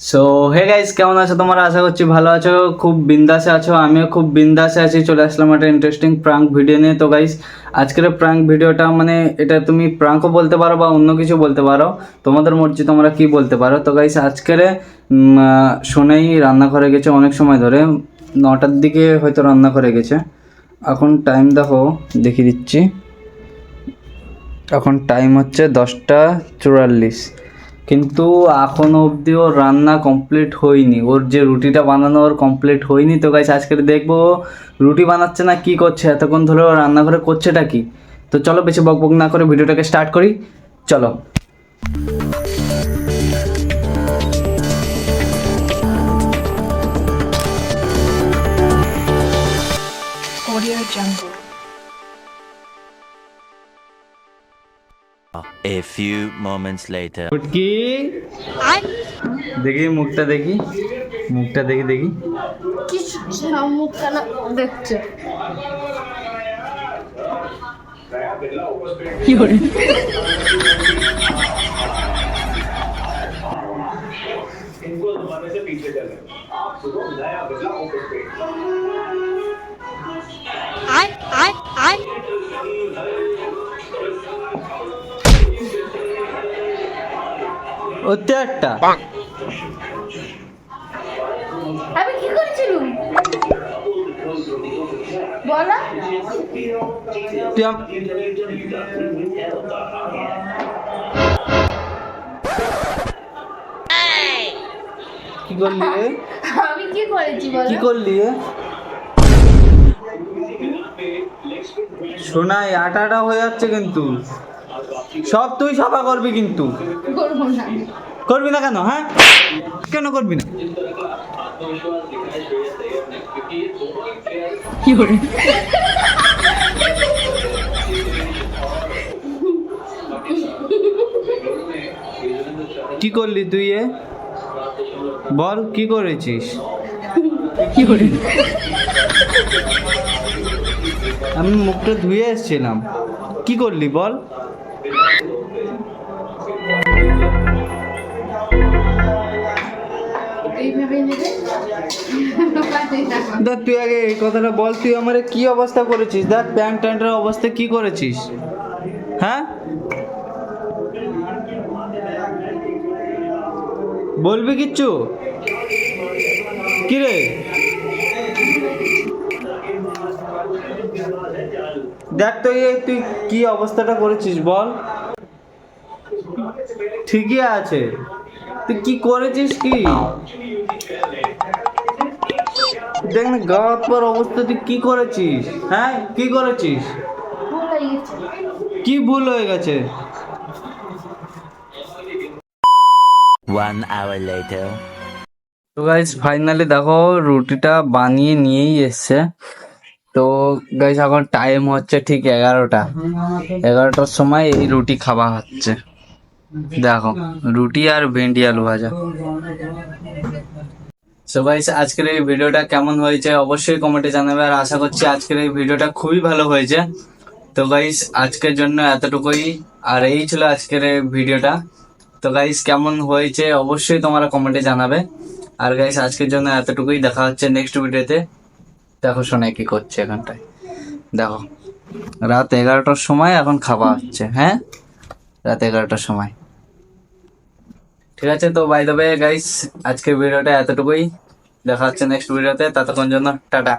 So hey guys কেমন আছো তোমরা? আশা করছি ভালো আছো, খুব বিন্দাসে আছো। আমিও খুব বিন্দাসে আছি, চলে আসলাম একটা ইন্টারেস্টিং প্রাঙ্ক ভিডিও নিয়ে। তো গাইস আজকের প্রাঙ্ক ভিডিওটা মানে এটা তুমি প্রাঙ্কও বলতে পারো বা অন্য কিছু বলতে পারো। তোমাদের মর্জি, তোমরা কি বলতে পারো? তো গাইস আজকের শোনেই রান্নাঘরে গেছে অনেক সময় ধরে। নটার দিকে হয়তো রান্না করে গেছে। এখন টাইম দেখো, দেখিয়ে দিচ্ছি। এখন টাইম হচ্ছে দশটা চুয়াল্লিশ। কিন্তু এখনও অবধি ওর রান্না কমপ্লিট হয়নি। ওর যে রুটিটা বানানো ওর কমপ্লিট হয়নি। তো গাইস আজকে দেখব রুটি বানাচ্ছে না, কি করছে? এতক্ষণ ধরে ও রান্নাঘরে করছেটা কি? তো চলো বেশি বক বক না করে ভিডিওটাকে স্টার্ট করি। চলো। Jungle. A few moments later. ফুটকি দেখি মুখটা দেখি। মুখটা দেখি দেখি। কিছু মুখখানা দেখছে ওতে একটা আমি কি করেছিলুম বলো তুই কি করলি রে? আমি কি করেছি বলো কি করলি রে? শোনাই আটা আটা হয়ে যাচ্ছে কিন্তু। সব তুই সাফা করবি কিন্তু। করবি না কেন হ্যাঁ? কেন করবি না? কি করলি তুই এ? বল কি করেছিস? আমি মুখটা ধুয়ে এসেছিলাম। কি করলি বল? দেখ, তুই আগে এই কথাটা বল, তুই আমার কি অবস্থা করেছিস? দেখ, প্যান্ট ট্যান্টের অবস্থা কি করেছিস? হ্যাঁ? বলবি কিচ্ছু? কিরে? দেখ তো তুই কি অবস্থাটা করেছিস বল? ঠিকই আছে। তুই কি করেছিস কি? দেখ না পর অবস্থা তুই কি করেছিস? হ্যাঁ কি করেছিস? কি ভুল হয়ে গেছে? One hour later. তো গাইজ ফাইনালি দেখো রুটিটা বানিয়ে নিয়েই এসছে। তো গাইজ এখন টাইম হচ্ছে ঠিক এগারোটা। এগারোটার সময় এই রুটি খাওয়া হচ্ছে। দেখো, রুটি আর ভেন্ডি আলু ভাজা। সো আজকের এই ভিডিওটা কেমন হয়েছে অবশ্যই কমেন্টে জানাবে, আর আশা করছি আজকের এই ভিডিওটা খুবই ভালো হয়েছে। তো গাইস আজকের জন্য এতটুকুই, আর এই ছিল আজকের এই ভিডিওটা। তো গাইস কেমন হয়েছে অবশ্যই তোমরা কমেন্টে জানাবে। আর গাইস আজকের জন্য এতটুকুই, দেখা হচ্ছে নেক্সট ভিডিওতে। দেখো শোনাই কি করছে এখানটায়। দেখো, রাত এগারোটার সময় এখন খাওয়া হচ্ছে হ্যাঁ? রাত এগারোটার সময়। ঠিক আছে, তো বাই দ্য গাইস আজকের ভিডিওটা এতটুকুই। দেখা হচ্ছে নেক্সট ভিডিওতে ততক্ষণ জন্য টাটা।